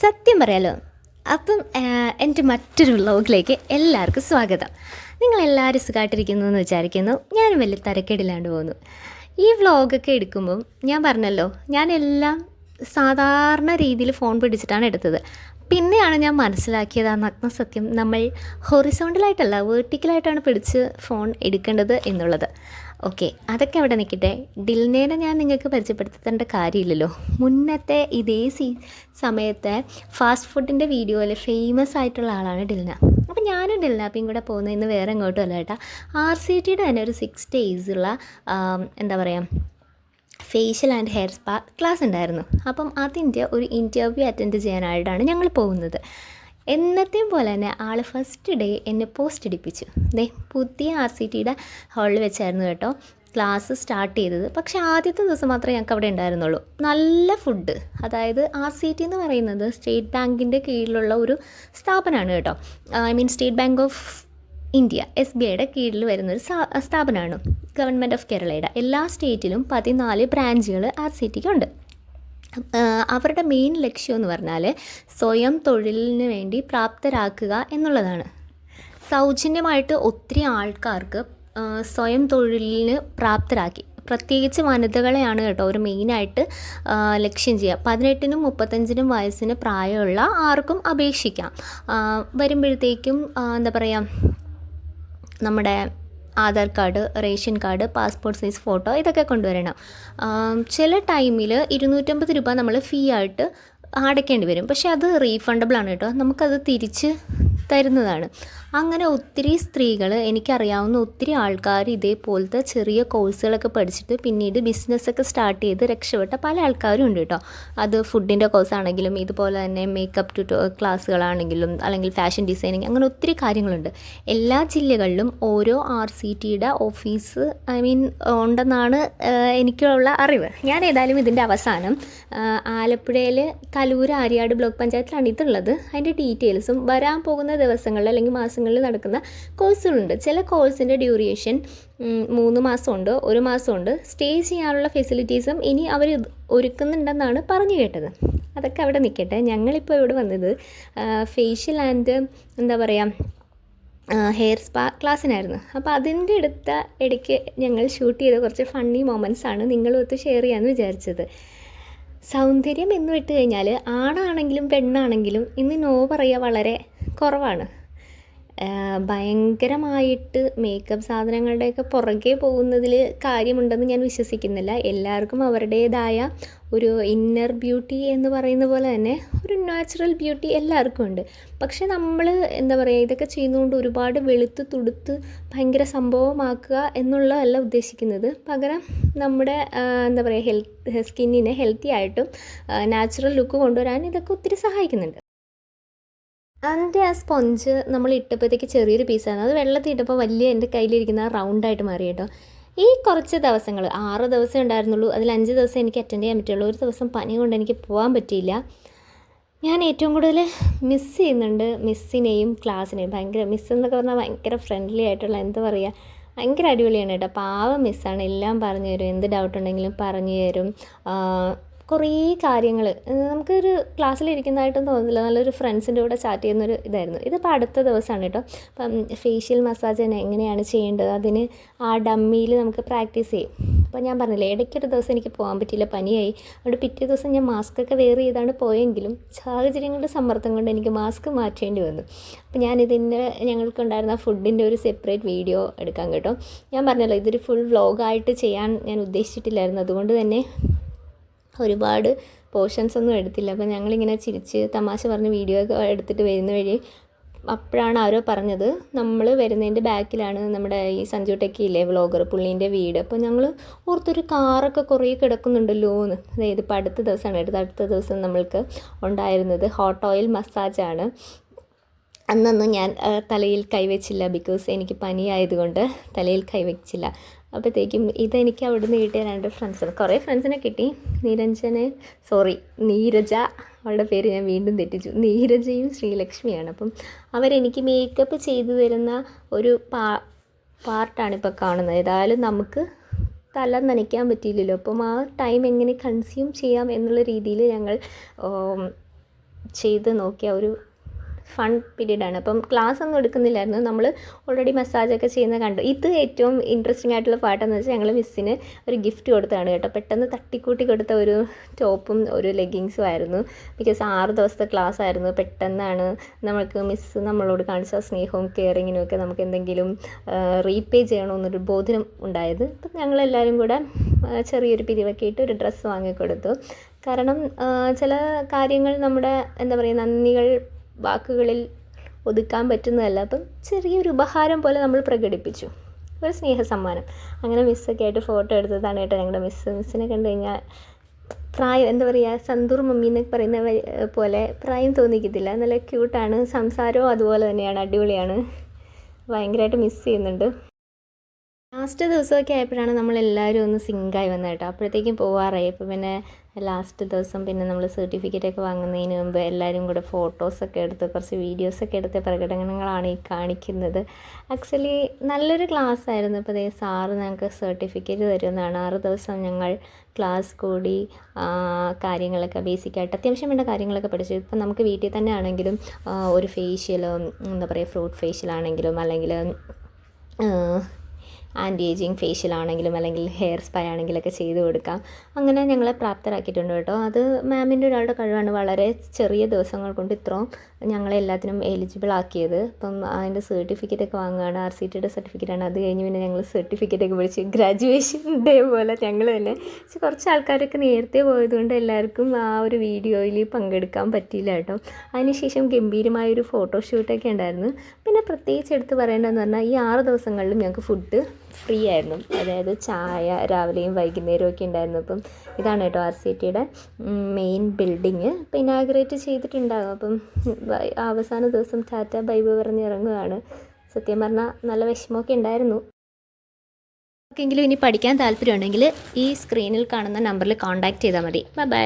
സത്യം പറയാലോ. അപ്പം എന്റെ മറ്റൊരു വ്ലോഗിലേക്ക് എല്ലാവർക്കും സ്വാഗതം. നിങ്ങളെല്ലാവരും സുഖമായിട്ടിരിക്കുന്നു എന്ന് വിചാരിക്കുന്നു. ഞാനും വലിയ തരക്കേടില്ലാണ്ട് പോകുന്നു. ഈ വ്ലോഗൊക്കെ എടുക്കുമ്പം ഞാൻ പറഞ്ഞല്ലോ ഞാൻ എല്ലാം സാധാരണ രീതിയിൽ ഫോൺ പിടിച്ചിട്ടാണ് എടുത്തത്. പിന്നെയാണ് ഞാൻ മനസ്സിലാക്കിയത് ആ നഗ്ന സത്യം നമ്മൾ ഹൊറിസോണ്ടലായിട്ടല്ല വേർട്ടിക്കലായിട്ടാണ് പിടിച്ച് ഫോൺ എടുക്കേണ്ടത് എന്നുള്ളത്. ഓക്കെ അതൊക്കെ അവിടെ നിൽക്കട്ടെ ഡിൽനേനെ ഞാൻ നിങ്ങൾക്ക് പരിചയപ്പെടുത്തേണ്ട കാര്യമില്ലല്ലോ. മുന്നത്തെ ഇതേ സീ സമയത്തെ ഫാസ്റ്റ് ഫുഡിന്റെ വീഡിയോയിൽ ഫേമസ് ആയിട്ടുള്ള ആളാണ് ഡിൽന അപ്പോൾ ഞാനും ഡിൽനാപ്പിയും കൂടെ പോകുന്നതിന് വേറെ എങ്ങോട്ടും അല്ല കേട്ടോ. ആർ സി ടിയുടെ തന്നെ ഒരു സിക്സ് ഡേയ്സ് ഉള്ള എന്താ പറയുക facial and hair spa class ഉണ്ടായിരുന്നു. അപ്പം അതിന്റെ ഒരു ഇന്റർവ്യൂ അറ്റൻഡ് ചെയ്യാനായിട്ടാണ് ഞങ്ങൾ പോകുന്നത്. എന്നത്തെയും പോലെ തന്നെ ആൾ ഫസ്റ്റ് ഡേ എന്നെ പോസ്റ്റ് അടിപ്പിച്ചു ദേ പുതിയ ആർ സി ടിയുടെ ഹാളിൽ വെച്ചായിരുന്നു കേട്ടോ ക്ലാസ് സ്റ്റാർട്ട് ചെയ്തത്. പക്ഷേ ആദ്യത്തെ ദിവസം മാത്രമേ ഞങ്ങൾക്ക് അവിടെ ഉണ്ടായിരുന്നുള്ളൂ. നല്ല ഫുഡ് അതായത് ആർ സി ടി എന്ന് പറയുന്നത് സ്റ്റേറ്റ് ബാങ്കിന്റെ കീഴിലുള്ള ഒരു സ്ഥാപനമാണ് കേട്ടോ. I mean State Bank of India S B ഐയുടെ കീഴിൽ വരുന്നൊരു സ്ഥാപനമാണ്. ഗവൺമെന്റ് ഓഫ് കേരളയുടെ എല്ലാ സ്റ്റേറ്റിലും പതിനാല് ബ്രാഞ്ചുകൾ ആർ സി ടിക്ക് ഉണ്ട്. അവരുടെ മെയിൻ ലക്ഷ്യം എന്ന് പറഞ്ഞാൽ സ്വയം തൊഴിലിന് വേണ്ടി പ്രാപ്തരാക്കുക എന്നുള്ളതാണ്. സൗജന്യമായിട്ട് ഒത്തിരി ആൾക്കാർക്ക് സ്വയം തൊഴിലിന് പ്രാപ്തരാക്കി. പ്രത്യേകിച്ച് വനിതകളെയാണ് കേട്ടോ അവർ മെയിനായിട്ട് ലക്ഷ്യം ചെയ്യുക. പതിനെട്ടിനും മുപ്പത്തഞ്ചിനും വയസ്സിന് പ്രായമുള്ള ആർക്കും അപേക്ഷിക്കാം. വരുമ്പോഴത്തേക്കും എന്താ പറയുക നമ്മുടെ Aadhaar card ration card passport size photo ഇതൊക്കെ കൊണ്ടുവരണം. ചില ടൈമിൽ ഇരുന്നൂറ്റമ്പത് രൂപ നമ്മൾ ഫീ ആയിട്ട് അടയ്ക്കേണ്ടി വരും. പക്ഷേ അത് റീഫണ്ടബിൾ ആണ് കേട്ടോ. നമുക്കത് തിരിച്ച് തരുന്നതാണ്. അങ്ങനെ ഒത്തിരി സ്ത്രീകൾ എനിക്കറിയാവുന്ന ഒത്തിരി ആൾക്കാർ ഇതേപോലത്തെ ചെറിയ കോഴ്സുകളൊക്കെ പഠിച്ചിട്ട് പിന്നീട് ബിസിനസ്സൊക്കെ സ്റ്റാർട്ട് ചെയ്ത് രക്ഷപ്പെട്ട പല ആൾക്കാരും ഉണ്ട് കേട്ടോ അത് ഫുഡിന്റെ കോഴ്സാണെങ്കിലും ഇതുപോലെ തന്നെ മേക്കപ്പ് ട്യൂട്ടോ ക്ലാസ്സുകളാണെങ്കിലും അല്ലെങ്കിൽ ഫാഷൻ ഡിസൈനിങ് അങ്ങനെ ഒത്തിരി കാര്യങ്ങളുണ്ട്. എല്ലാ ജില്ലകളിലും ഓരോ ആർ സി ടിയുടെ ഓഫീസ് ഐ മീൻ ഉണ്ടെന്നാണ് എനിക്കുള്ള അറിവ്. ഞാൻ ഏതായാലും ഇതിന്റെ അവസാനം ആലപ്പുഴയിൽ കലൂർ ആര്യാട് ബ്ലോക്ക് പഞ്ചായത്തിലാണ് ഇതുള്ളത് അതിന്റെ ഡീറ്റെയിൽസും വരാൻ പോകുന്ന ദിവസങ്ങളിൽ അല്ലെങ്കിൽ മാസങ്ങളിൽ നടക്കുന്ന കോഴ്സുകളുണ്ട്. ചില കോഴ്സിന്റെ ഡ്യൂറേഷൻ മൂന്ന് മാസമുണ്ട് ഒരു മാസമുണ്ട്. സ്റ്റേ ചെയ്യാനുള്ള ഫെസിലിറ്റീസും ഇനി അവർ ഒരുക്കുന്നുണ്ടെന്നാണ് പറഞ്ഞു കേട്ടത്. അതൊക്കെ അവിടെ നിൽക്കട്ടെ. ഞങ്ങളിപ്പോൾ ഇവിടെ വന്നത് ഫേഷ്യൽ ആൻഡ് എന്താ പറയുക ഹെയർ സ്പാ ക്ലാസ്സിനായിരുന്നു അപ്പോൾ അതിന്റെ അടുത്ത ഇടയ്ക്ക് ഞങ്ങൾ ഷൂട്ട് ചെയ്ത കുറച്ച് ഫണ്ണി മൊമെന്റ്സ് ആണ് നിങ്ങളുമൊത്ത് ഷെയർ ചെയ്യാമെന്ന് വിചാരിച്ചത്. സൗന്ദര്യം എന്ന് വിട്ട് കഴിഞ്ഞാൽ ആണാണെങ്കിലും പെണ്ണാണെങ്കിലും ഇന്ന് നോ പറയുക വളരെ കുറവാണ്. ഭയങ്കരമായിട്ട് മേക്കപ്പ് സാധനങ്ങളുടെയൊക്കെ പുറകെ പോകുന്നതിൽ കാര്യമുണ്ടെന്ന് ഞാൻ വിശ്വസിക്കുന്നില്ല. എല്ലാവർക്കും അവരുടേതായ ഒരു ഇന്നർ ബ്യൂട്ടി എന്ന് പറയുന്ന പോലെ തന്നെ ഒരു നാച്ചുറൽ ബ്യൂട്ടി എല്ലാവർക്കും ഉണ്ട്. പക്ഷെ നമ്മൾ എന്താ പറയുക ഇതൊക്കെ ചെയ്യുന്നതുകൊണ്ട് ഒരുപാട് വെളുത്ത് തുടുത്ത് ഭയങ്കര സംഭവമാക്കുക എന്നുള്ളതല്ല ഉദ്ദേശിക്കുന്നത്. പകരം നമ്മുടെ എന്താ പറയുക ഹെൽത്ത് സ്കിന്നിനെ ഹെൽത്തി ആയിട്ടും നാച്ചുറൽ ലുക്ക് കൊണ്ടുവരാൻ ഇതൊക്കെ ഒത്തിരി സഹായിക്കുന്നുണ്ട്. അതിന്റെ ആ സ്പോഞ്ച് നമ്മൾ ഇട്ടപ്പോഴത്തേക്ക് ചെറിയൊരു പീസാണ് അത് വെള്ളത്തിൽ ഇട്ടപ്പോൾ വലിയ എന്റെ കയ്യിലിരിക്കുന്ന റൗണ്ടായിട്ട് മാറി കേട്ടോ. ഈ കുറച്ച് ദിവസങ്ങൾ ആറ് ദിവസം ഉണ്ടായിരുന്നുള്ളൂ. അതിൽ അഞ്ച് ദിവസം എനിക്ക് അറ്റൻഡ് ചെയ്യാൻ പറ്റുള്ളൂ ഒരു ദിവസം പനി കൊണ്ട് എനിക്ക് പോകാൻ പറ്റിയില്ല. ഞാൻ ഏറ്റവും കൂടുതൽ മിസ്സ് ചെയ്യുന്നുണ്ട് മിസ്സിനെയും ക്ലാസ്സിനെയും. ഭയങ്കര മിസ് എന്നൊക്കെ പറഞ്ഞാൽ ഭയങ്കര ഫ്രണ്ട്ലി ആയിട്ടുള്ള എന്താ പറയുക ഭയങ്കര അടിപൊളിയാണ് കേട്ടോ. പാവം മിസ്സാണ് എല്ലാം പറഞ്ഞു തരും. എന്ത് ഡൗട്ട് ഉണ്ടെങ്കിലും പറഞ്ഞു തരും. കുറേ കാര്യങ്ങൾ നമുക്കൊരു ക്ലാസ്സിലിരിക്കുന്നതായിട്ടും തോന്നുന്നില്ല. നല്ലൊരു ഫ്രണ്ട്സിന്റെ കൂടെ ചാറ്റ് ചെയ്യുന്നൊരു ഇതായിരുന്നു. ഇതിപ്പോൾ അടുത്ത ദിവസമാണ് കേട്ടോ. അപ്പം ഫേഷ്യൽ മസാജ് തന്നെ എങ്ങനെയാണ് ചെയ്യേണ്ടത്? അതിന് ആ ഡമ്മിയിൽ നമുക്ക് പ്രാക്ടീസ് ചെയ്യും. അപ്പോൾ ഞാൻ പറഞ്ഞില്ലേ ഇടയ്ക്കൊരു ദിവസം എനിക്ക് പോകാൻ പറ്റിയില്ല പനിയായി. അതുകൊണ്ട് പിറ്റേ ദിവസം ഞാൻ മാസ്ക് ഒക്കെ വെയർ ചെയ്താണ് പോയെങ്കിലും സാഹചര്യങ്ങളുടെ സമ്മർദ്ദം കൊണ്ട് എനിക്ക് മാസ്ക് മാറ്റേണ്ടി വന്നു. അപ്പോൾ ഞാനിതിന്റെ ഞങ്ങൾക്കുണ്ടായിരുന്ന ഫുഡിന്റെ ഒരു സെപ്പറേറ്റ് വീഡിയോ എടുക്കാം കേട്ടോ. ഞാൻ പറഞ്ഞല്ലോ ഇതൊരു ഫുൾ വ്ലോഗായിട്ട് ചെയ്യാൻ ഞാൻ ഉദ്ദേശിച്ചിട്ടില്ലായിരുന്നു. അതുകൊണ്ട് തന്നെ ഒരുപാട് പോർഷൻസ് ഒന്നും എടുത്തില്ല. അപ്പോൾ ഞങ്ങളിങ്ങനെ ചിരിച്ച് തമാശ പറഞ്ഞ് വീഡിയോ ഒക്കെ എടുത്തിട്ട് വരുന്ന വഴി അപ്പോഴാണ് ആരോ പറഞ്ഞത് നമ്മൾ വരുന്നതിന്റെ ബാക്കിലാണ് നമ്മുടെ ഈ സഞ്ജു ടെക്കിയില്ലേ വ്ളോഗർ പുള്ളീന്റെ വീട്. അപ്പോൾ ഞങ്ങൾ ഓർത്തൊരു കാറൊക്കെ കുറേ കിടക്കുന്നുണ്ടല്ലോ എന്ന്. അതായത് ഇപ്പോൾ അടുത്ത ദിവസമാണ് എടുത്ത് അടുത്ത ദിവസം നമ്മൾക്ക് ഉണ്ടായിരുന്നത് ഹോട്ട് ഓയിൽ മസാജാണ് അന്നൊന്നും ഞാൻ തലയിൽ കൈവച്ചില്ല ബിക്കോസ് എനിക്ക് പനിയായതുകൊണ്ട് തലയിൽ കൈവച്ചില്ല. അപ്പോഴത്തേക്കും ഇതെനിക്ക് അവിടെ നിന്ന് കിട്ടിയ രണ്ട് ഫ്രണ്ട്സിന് കുറേ ഫ്രണ്ട്സിനെ കിട്ടി. നിരഞ്ജന് സോറി നീരജ അവളുടെ പേര് ഞാൻ വീണ്ടും തെറ്റിച്ചു. നീരജയും ശ്രീലക്ഷ്മിയാണ്. അപ്പം അവരെനിക്ക് മേക്കപ്പ് ചെയ്തു തരുന്ന ഒരു പാ പാർട്ടാണ് ഇപ്പോൾ കാണുന്നത്. ഏതായാലും നമുക്ക് തല നനയ്ക്കാൻ പറ്റിയില്ലല്ലോ. അപ്പം ആ ടൈം എങ്ങനെ കൺസ്യൂം ചെയ്യാം എന്നുള്ള രീതിയിൽ ഞങ്ങൾ ചെയ്ത് നോക്കിയ ഒരു ഫൺ ആണ്. അപ്പം ക്ലാസ് ഒന്നും എടുക്കുന്നില്ലായിരുന്നു. നമ്മൾ ഓൾറെഡി മസാജൊക്കെ ചെയ്യുന്ന കണ്ടു. ഇത് ഏറ്റവും ഇൻട്രസ്റ്റിംഗ് ആയിട്ടുള്ള പാട്ടെന്ന് വെച്ചാൽ ഞങ്ങൾ മിസ്സിന് ഒരു ഗിഫ്റ്റ് കൊടുത്തതാണ് കേട്ടോ. പെട്ടെന്ന് തട്ടിക്കൂട്ടി കൊടുത്ത ഒരു ടോപ്പും ഒരു ലെഗിങ്സും ആയിരുന്നു. ബിക്കോസ് ആറ് ദിവസത്തെ ക്ലാസ് ആയിരുന്നു. പെട്ടെന്നാണ് നമുക്ക് മിസ്സ് നമ്മളോട് കാണിച്ച സ്നേഹവും കെയറിങ്ങിനും ഒക്കെ നമുക്ക് എന്തെങ്കിലും റീപേ ചെയ്യണമെന്നൊരു ബോധനം ഉണ്ടായത്. അപ്പം ഞങ്ങളെല്ലാവരും കൂടെ ചെറിയൊരു പിരിവൊക്കെ ഇട്ട് ഒരു ഡ്രസ്സ് വാങ്ങിക്കൊടുത്തു. കാരണം ചില കാര്യങ്ങൾ നമ്മുടെ എന്താ പറയുക നന്ദികൾ വാക്കുകളിൽ ഒതുക്കാൻ പറ്റുന്നതല്ല. അപ്പം ചെറിയൊരു ഉപഹാരം പോലെ നമ്മൾ പ്രകടിപ്പിച്ചു. ഒരു സ്നേഹ സമ്മാനം അങ്ങനെ മിസ്സൊക്കെ ആയിട്ട് ഫോട്ടോ എടുത്തതാണ് കേട്ടോ ഞങ്ങളുടെ മിസ്സ് മിസ്സിനെ കണ്ടു കഴിഞ്ഞാൽ പ്രായം എന്താ പറയുക സന്തൂർ മമ്മി എന്നൊക്കെ പറയുന്ന പോലെ പ്രായം തോന്നിക്കത്തില്ല. നല്ല ക്യൂട്ടാണ് സംസാരവും അതുപോലെ തന്നെയാണ്. അടിപൊളിയാണ്. ഭയങ്കരമായിട്ട് മിസ് ചെയ്യുന്നുണ്ട്. ലാസ്റ്റ് ദിവസമൊക്കെ ആയപ്പോഴാണ് നമ്മളെല്ലാവരും ഒന്ന് സിങ്കായി വന്നത് കേട്ടോ. അപ്പോഴത്തേക്കും പോവാറായി. അപ്പോൾ പിന്നെ ലാസ്റ്റ് ദിവസം പിന്നെ നമ്മൾ സർട്ടിഫിക്കറ്റ് ഒക്കെ വാങ്ങുന്നതിന് മുമ്പ് എല്ലാവരും കൂടെ ഫോട്ടോസൊക്കെ എടുത്ത് കുറച്ച് വീഡിയോസൊക്കെ എടുത്ത പ്രകടനങ്ങളാണ് ഈ കാണിക്കുന്നത്. ആക്ച്വലി നല്ലൊരു ക്ലാസ് ആയിരുന്നു. ഇപ്പോൾ ദേ സാറ് ഞങ്ങൾക്ക് സർട്ടിഫിക്കറ്റ് തരുന്നതാണ്. ആറ് ദിവസം ഞങ്ങൾ ക്ലാസ് കൂടി കാര്യങ്ങളൊക്കെ ബേസിക്കായിട്ട് അത്യാവശ്യം വേണ്ട കാര്യങ്ങളൊക്കെ പഠിച്ചു. ഇപ്പം നമുക്ക് വീട്ടിൽ തന്നെ ആണെങ്കിലും ഒരു ഫേഷ്യലും എന്താ പറയുക ഫ്രൂട്ട് ഫേഷ്യലാണെങ്കിലും അല്ലെങ്കിൽ ആന്റി ഏജിങ് ഫേഷ്യൽ ആണെങ്കിലും അല്ലെങ്കിൽ ഹെയർ സ്പാ ആണെങ്കിലൊക്കെ ചെയ്ത് കൊടുക്കാം. അങ്ങനെ ഞങ്ങളെ പ്രാപ്തരാക്കിയിട്ടുണ്ട് കേട്ടോ. അത് മാമിന്റെ ഒരാളുടെ കഴിവാണ്. വളരെ ചെറിയ ദിവസങ്ങൾ കൊണ്ട് ഇത്രയും ഞങ്ങളെ എല്ലാത്തിനും എലിജിബിൾ ആക്കിയത്. അപ്പം അതിന്റെ സർട്ടിഫിക്കറ്റ് ഒക്കെ വാങ്ങുകയാണ്. ആർ സി ടിയുടെ സർട്ടിഫിക്കറ്റാണ് അത് കഴിഞ്ഞ് പിന്നെ ഞങ്ങൾ സർട്ടിഫിക്കറ്റ് ഒക്കെ വിളിച്ച് ഗ്രാജുവേഷൻ ഡേ പോലെ ഞങ്ങൾ തന്നെ പക്ഷെ കുറച്ച് ആൾക്കാരൊക്കെ നേരത്തെ പോയതുകൊണ്ട് എല്ലാവർക്കും ആ ഒരു വീഡിയോയിൽ പങ്കെടുക്കാൻ പറ്റിയില്ല കേട്ടോ. അതിനുശേഷം ഗംഭീരമായൊരു ഫോട്ടോഷൂട്ടൊക്കെ ഉണ്ടായിരുന്നു. പിന്നെ പ്രത്യേകിച്ച് എടുത്ത് പറയേണ്ടതെന്ന് പറഞ്ഞാൽ ഈ ആറ് ദിവസങ്ങളിലും ഞങ്ങൾക്ക് ഫുഡ് ഫ്രീ ആയിരുന്നു. അതായത് ചായ രാവിലെയും വൈകുന്നേരവും ഒക്കെ ഉണ്ടായിരുന്നു. അപ്പം ഇതാണ് കേട്ടോ ആർ സി ടിയുടെ മെയിൻ ബിൽഡിങ് ഇപ്പം ഇനാഗ്രേറ്റ് ചെയ്തിട്ടുണ്ടാകും. അപ്പം അവസാന ദിവസം ടാറ്റ ബൈബ് പറഞ്ഞ് ഇറങ്ങുകയാണ് സത്യം പറഞ്ഞാൽ നല്ല വിഷമമൊക്കെ ഉണ്ടായിരുന്നു. ആർക്കെങ്കിലും ഇനി പഠിക്കാൻ താല്പര്യമുണ്ടെങ്കിൽ ഈ സ്ക്രീനിൽ കാണുന്ന നമ്പറിൽ കോൺടാക്ട് ചെയ്താൽ മതി. Bye bye